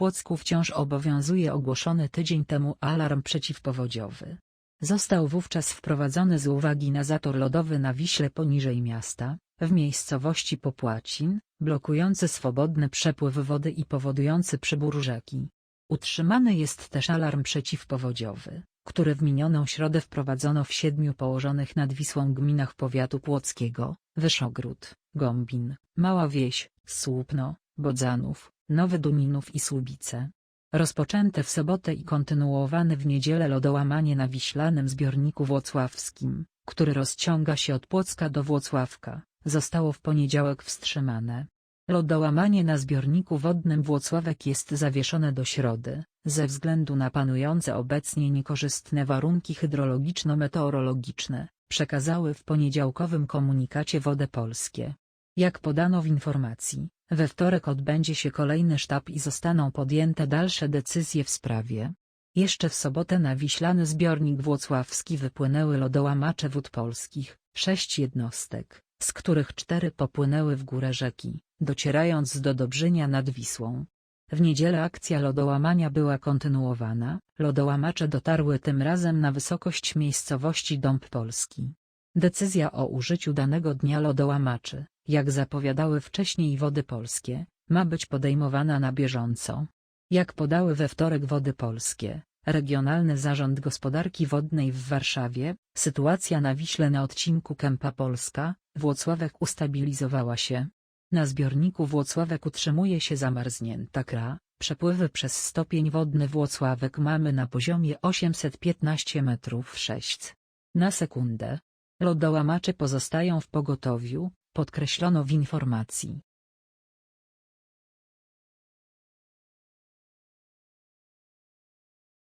Płocku wciąż obowiązuje ogłoszony tydzień temu alarm przeciwpowodziowy. Został wówczas wprowadzony z uwagi na zator lodowy na Wiśle poniżej miasta, w miejscowości Popłacin, blokujący swobodny przepływ wody i powodujący przybór rzeki. Utrzymany jest też alarm przeciwpowodziowy, który w minioną środę wprowadzono w siedmiu położonych nad Wisłą gminach powiatu płockiego, Wyszogród, Gombin, Mała Wieś, Słupno, Bodzanów, Nowy Duninów i Słubice. Rozpoczęte w sobotę i kontynuowane w niedzielę lodołamanie na wiślanym zbiorniku włocławskim, który rozciąga się od Płocka do Włocławka, zostało w poniedziałek wstrzymane. Lodołamanie na zbiorniku wodnym Włocławek jest zawieszone do środy, ze względu na panujące obecnie niekorzystne warunki hydrologiczno-meteorologiczne, przekazały w poniedziałkowym komunikacie Wody Polskie. Jak podano w informacji, we wtorek odbędzie się kolejny sztab i zostaną podjęte dalsze decyzje w sprawie. Jeszcze w sobotę na wiślany zbiornik włocławski wypłynęły lodołamacze wód polskich, sześć jednostek, z których cztery popłynęły w górę rzeki, docierając do Dobrzynia nad Wisłą. W niedzielę akcja lodołamania była kontynuowana, lodołamacze dotarły tym razem na wysokość miejscowości Dąb Polski. Decyzja o użyciu danego dnia lodołamaczy, jak zapowiadały wcześniej Wody Polskie, ma być podejmowana na bieżąco. Jak podały we wtorek Wody Polskie, Regionalny Zarząd Gospodarki Wodnej w Warszawie, sytuacja na Wiśle na odcinku Kępa Polska, Włocławek ustabilizowała się. Na zbiorniku Włocławek utrzymuje się zamarznięta kra, przepływy przez stopień wodny Włocławek mamy na poziomie 815 metrów 6 na sekundę. Lodołamacze pozostają w pogotowiu, podkreślono w informacji.